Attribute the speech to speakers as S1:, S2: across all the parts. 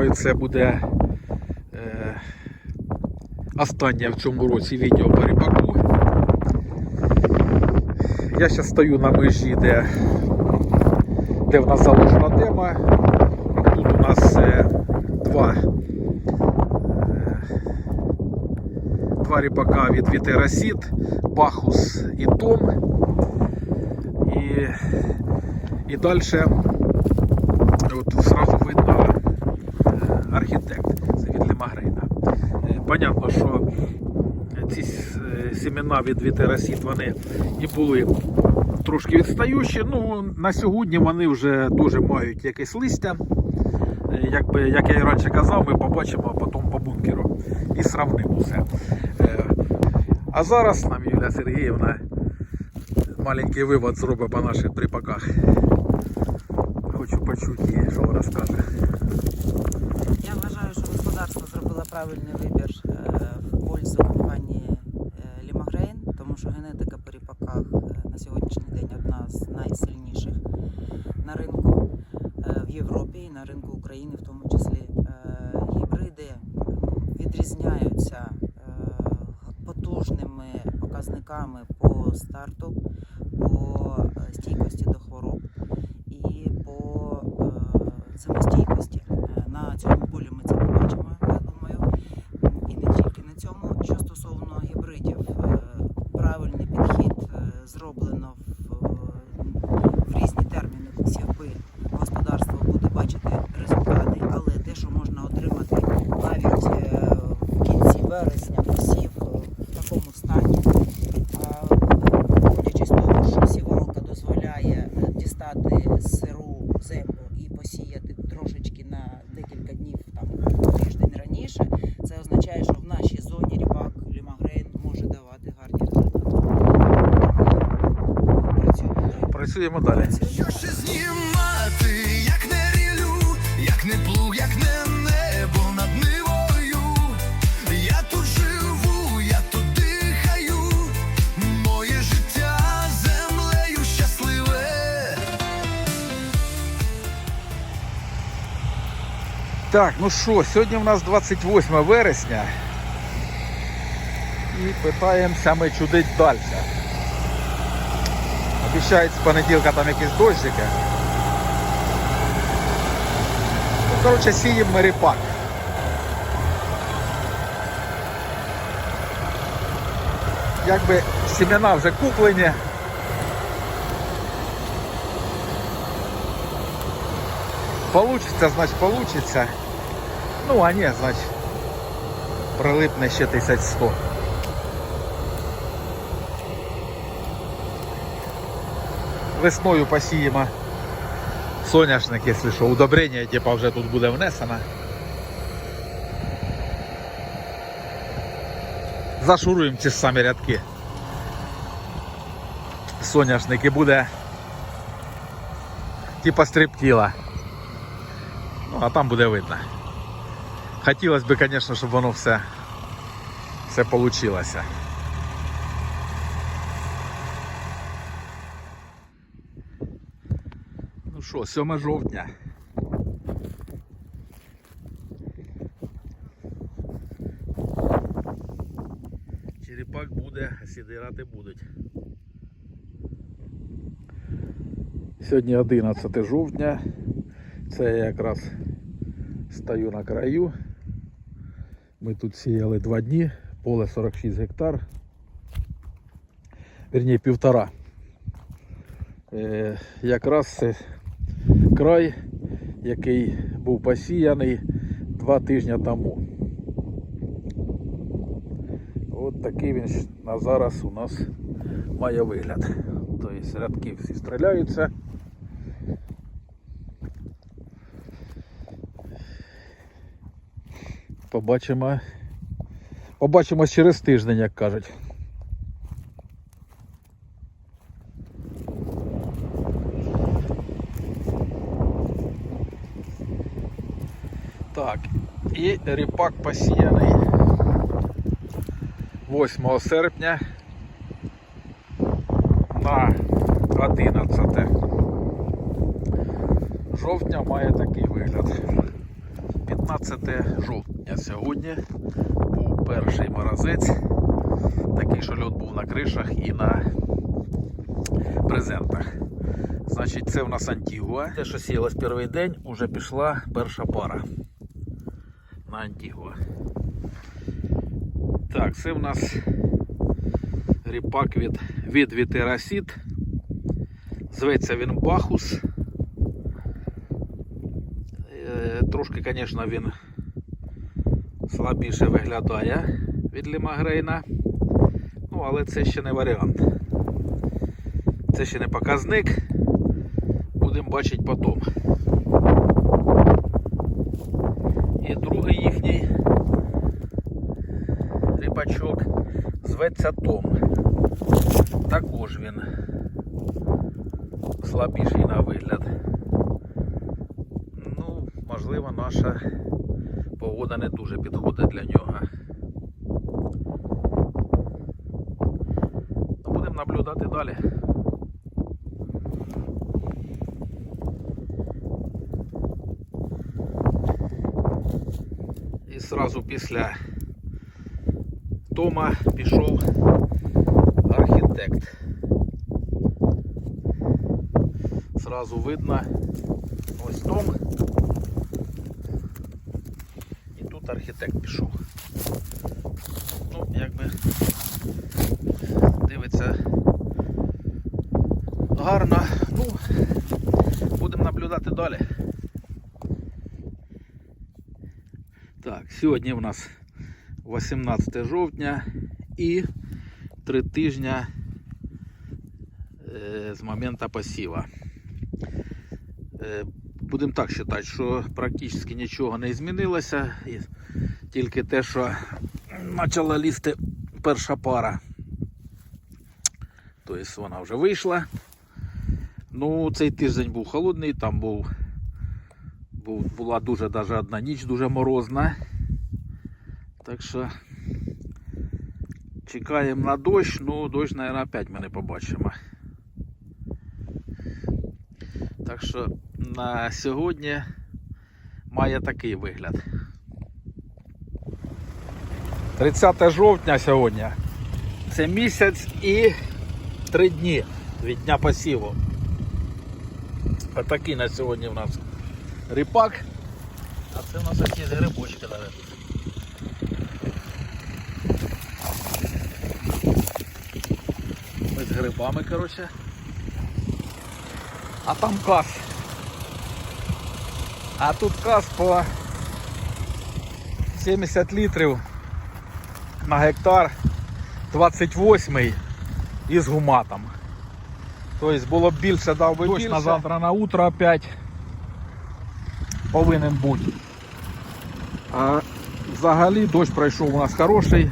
S1: думаю, це буде е, останнє в цьому році відео по рибаку. Я зараз стою на межі, де, де в нас заложена тема. Тут у нас е, два, е, два рибака від Вітерасіт, Бахус і Том. І, і далі от сразу видно архітект, це від Лемагрейна. Е, Понятно, що ці е, семена від Вітерасіт вони і були трошки відстаючі. Ну, на сьогодні вони вже дуже мають якесь листя. Е, Якби, як я і раніше казав, ми побачимо потім по бункеру і сравнимо все. А зараз нам Юлія Сергіївна маленький вивод зробить по наших припаках. Хочу почути що вона скаже.
S2: Я вважаю, що господарство зробило правильний вибір е, в пользу компанії е, Лімагрейн, тому що генетика по ріпаках е, на сьогоднішній день одна з найсильніших на ринку в Європі і на ринку України в тому числі. Гібриди відрізняються потужними показниками по старту, по стійкості до хвороб і по самостійкості. На цьому полі ми це побачимо, я думаю. І не тільки на цьому. Що стосовно гібридів, е, правильний підхід е, зроблено в, в різні терміни. Сівби господарство буде бачити результати, але те, що можна отримати навіть е, в кінці вересня, посів в такому стані. Виходячи з того, дозволяє дістати сиру землю і посіяти трошечки на декілька днів, там тиждень раніше, це означає, що в нашій зоні ріпак лімагрейн може давати гарні результати. Працюємо далі.
S1: Працюємо далі.
S3: Що ще знімати, як не рілю, як не плуг, як не небо над нивою. Я тут живу, я тут дихаю, моє життя землею щасливе.
S1: Так, ну що, сьогодні у нас 28 вересня. І питаємося ми чудить далі. Обіцяють з понеділка там якісь дощики. Ну, коротше, сіємо ми ріпак. Якби семена вже куплені. Получиться, значить получиться. Ну, а ні, значить, прилипне ще 1100. Весною посіємо соняшник, якщо що, удобрення, типа вже тут буде внесено. Зашуруємо ці самі рядки. Соняшник і буде типа стриптіла. Ну, а там буде видно. Хотілося б, звісно, щоб воно все, все получилося. Що, 7 жовтня. Черепак буде, сідирати будуть. Сьогодні 11 жовтня. Це я якраз стою на краю. Ми тут сіяли два дні, поле 46 гектар. Вірні, півтора. Е, якраз це край, який був посіяний два тижні тому. От такий він на зараз у нас має вигляд. Тобто рядки всі стріляються. Побачимо. Побачимось через тиждень, як кажуть. Так, і ріпак посіяний 8 серпня на 11 жовтня має такий вигляд. 15 жовтня. Сьогодні був перший морозець. Такий, що льот був на кришах і на презентах. Значить, це в нас Антігуа. Те, що сіялось перший день, вже пішла перша пара на Антігуа. Так, це в нас ріпак від, від Вітерасіт. Зветься він Бахус. Е, Трошки, звісно, він слабіше виглядає від Лімагрейна. Ну, але це ще не варіант. Це ще не показник. Будемо бачити потім. І другий їхній рибачок зветься Том. Також він слабіший на вигляд. Ну, можливо, наша погода не дуже підходить для нього. Ну, Будемо наблюдати далі. І сразу після Тома пішов архітект. Сразу видно ось Том. І тут архітект пішов. Ну, якби дивиться гарно. Ну, будемо наблюдати далі. Так, сьогодні в нас 18 жовтня і 3 тижня е, з моменту посіва. Е, Будемо так вважати, що практично нічого не змінилося. Тільки те, що почала лізти перша пара. Тобто вона вже вийшла. Ну, цей тиждень був холодний, там був була дуже даже одна ніч, дуже морозна. Так що чекаємо на дощ, ну дощ, мабуть, опять ми не побачимо. Так що на сьогодні має такий вигляд. 30 жовтня сьогодні. Це місяць і 3 дні від дня посіву. Отакий на сьогодні в нас ріпак. А це у нас якісь грибочки навіть. Ми з грибами, коротше. А там кас. А тут кас по 70 літрів на гектар 28 із гуматом. Тобто було б більше, дав би більше. на завтра на утро опять повинен бути. А взагалі дощ пройшов у нас хороший.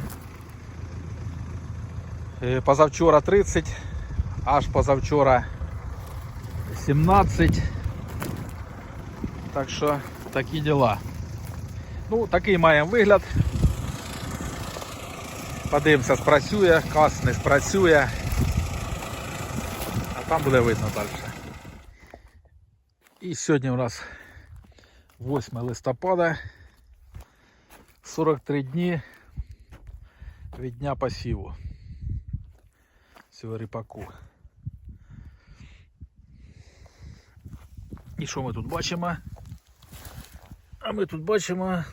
S1: Е, Позавчора 30, аж позавчора 17. Так що такі діла. Ну, такий маємо вигляд. Подивимося, спрацює, кас не спрацює. А там буде видно далі. І сьогодні у нас 8 листопада. 43 дні від дня посіву Цього ріпаку. І що ми тут бачимо? А ми тут бачимо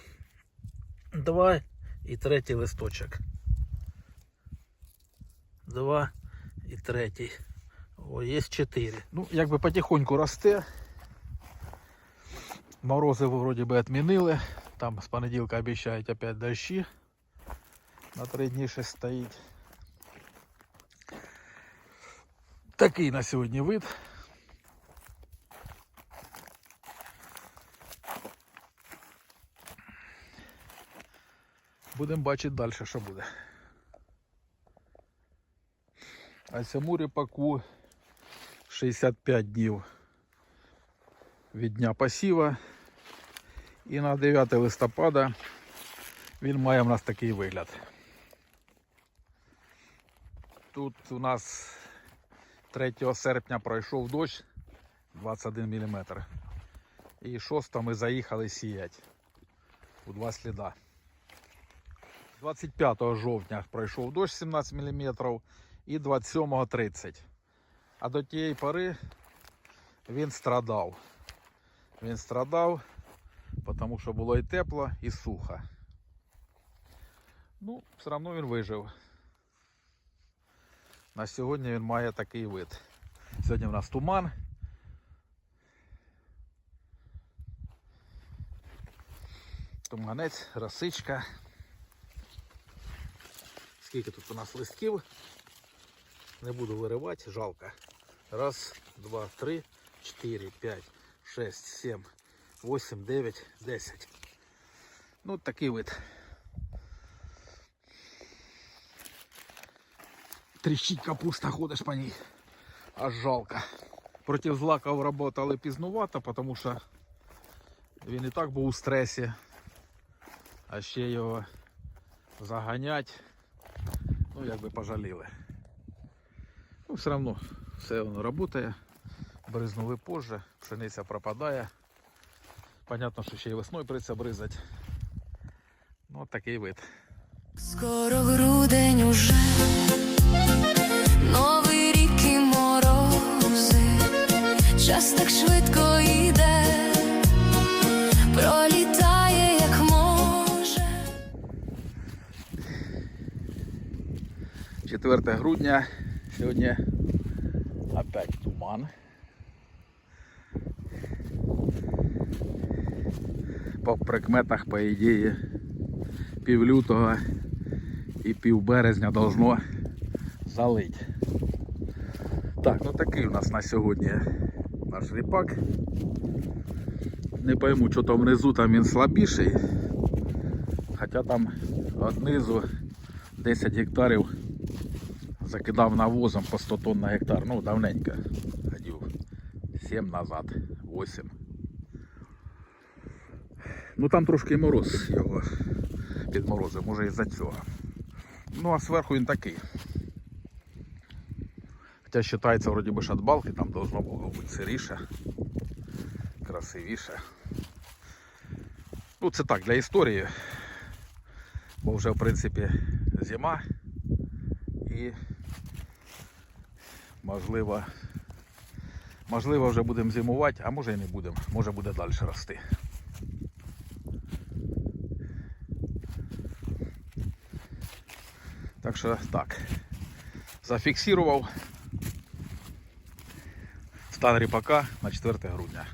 S1: два і третій листочок. Два і третій. О, є чотири. Ну, якби потихоньку росте. Морози вроді би відмінили. Там з понеділка обіцяють опять дощі. На три дні ще стоїть. Такий на сьогодні вид. Будемо бачити далі, що буде. А цьому ріпаку 65 днів від дня посіва. І на 9 листопада він має в нас такий вигляд. Тут у нас 3 серпня пройшов дощ 21 мм. І 6 ми заїхали сіяти. у два сліда. 25 жовтня пройшов дощ 17 мм і 27 30. А до тієї пори він страдав. Він страдав, тому що було і тепло, і сухо. Ну, все одно він вижив. На сьогодні він має такий вид. Сьогодні в нас туман. Туманець, росичка. Скільки тут у нас листків? Не буду виривати, жалко. Раз, два, три, чотири, п'ять, шесть, сім, восемь, дев'ять, десять. Ну, такий вид. Тріщить капуста, ходиш по ній. Аж жалко. Проти злаків работали пізнувато, тому що він і так був у стресі. А ще його заганять. Ну, як би пожаліли. Ну, все одно все воно працює. Бризнули позже, пшениця пропадає. Понятно, що ще й весною прийдеться бризати. Ну, такий вид.
S4: Скоро грудень уже,
S1: 4 грудня. Сьогодні опять туман. По прикметах, по ідеї, пів лютого і пів березня должно залить. Так, ну такий у нас на сьогодні наш ріпак. Не пойму, що там внизу там він слабіший. Хоча там однизу 10 гектарів закидав навозом по 100 тонн на гектар. Ну, давненько. Ходив 7 назад, 8. Ну там трошки мороз його підморозив, може із-за цього. Ну а зверху він такий. Хоча вважається вроді би шатбалки, там должно було бути сиріше, красивіше. Ну це так, для історії. Бо вже в принципі зима і можливо, можливо вже будемо зимувати, а може і не будемо, може буде далі рости. Так що так. Зафіксував стан ріпака на 4 грудня.